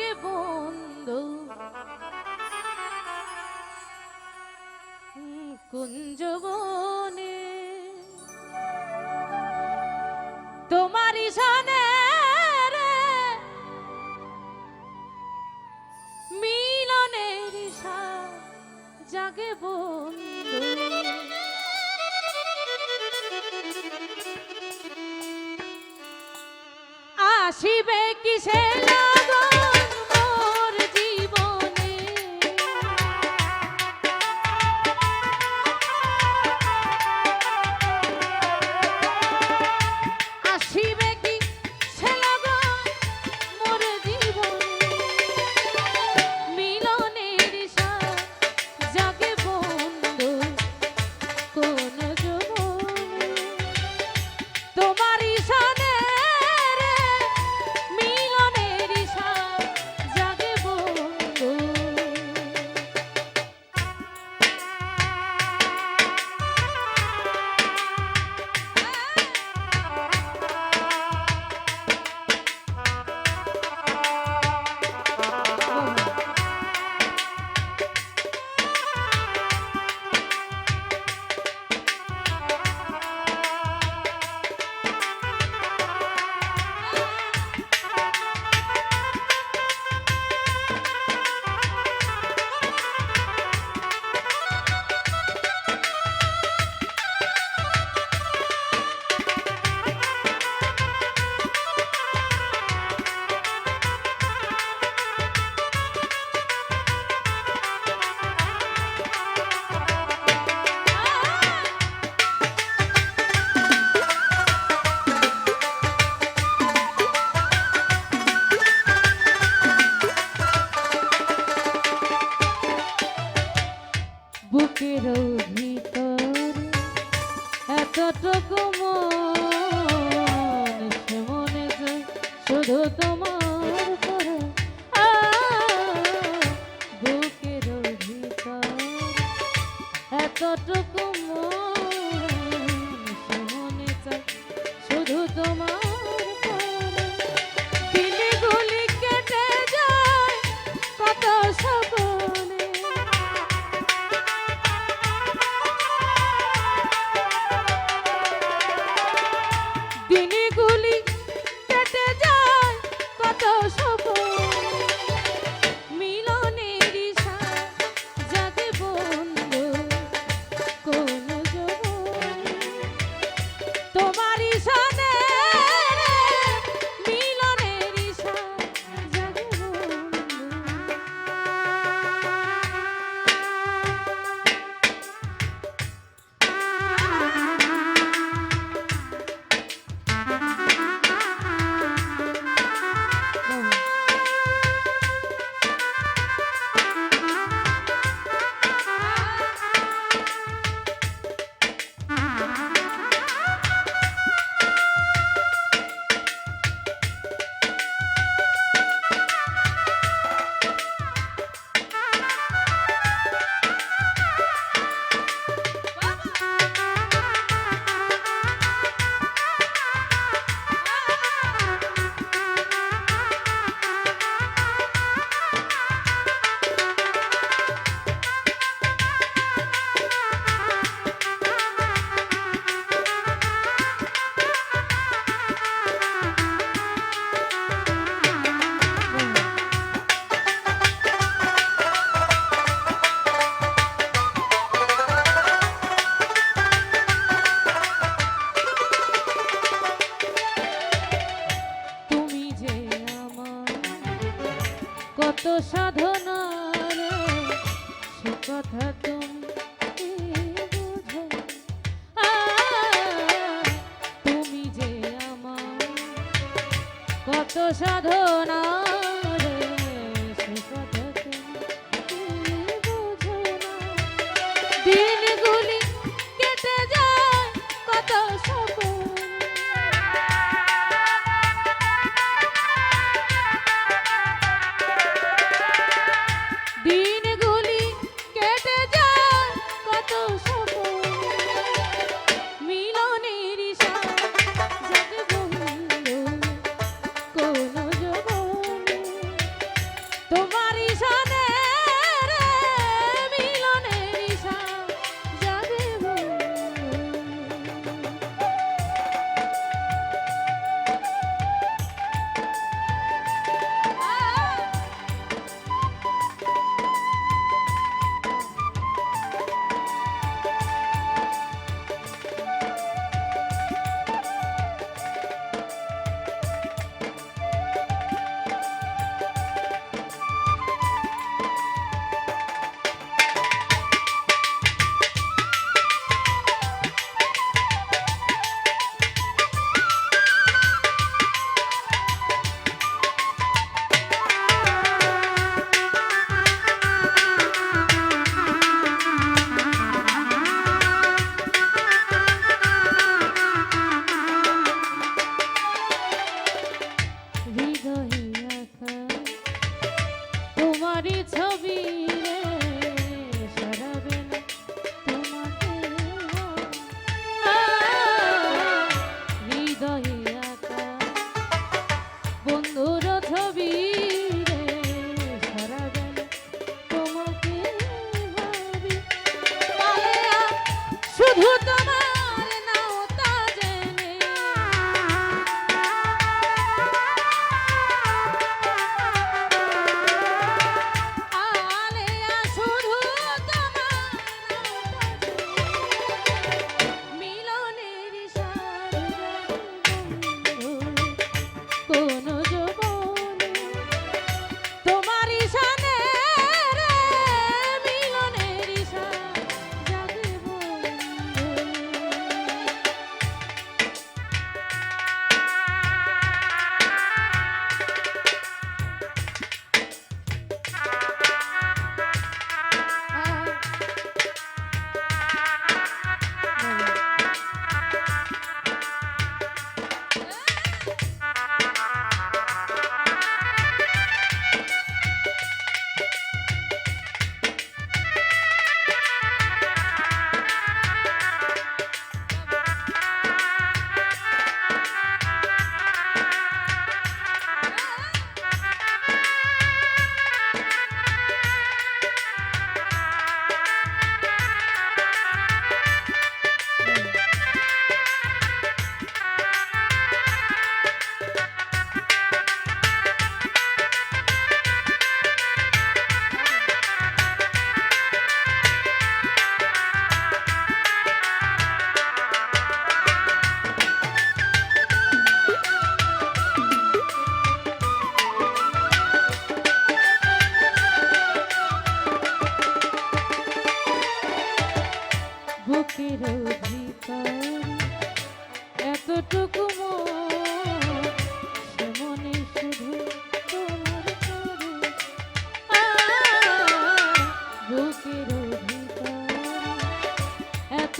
লাগে বন্ধু। কুঞ্জবনে তোমার ইশানে মিলনের ইশা জাগে বন্ধু। আসিবে কিসে না বুকের ভিতর এতটুকু মন মনে শুধু তোমার করে। বুকের এত সাধনা সে কথা তুমি তুমি যে আমার কত সাধনা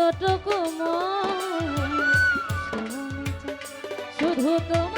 এতটুকু শুধু তোমার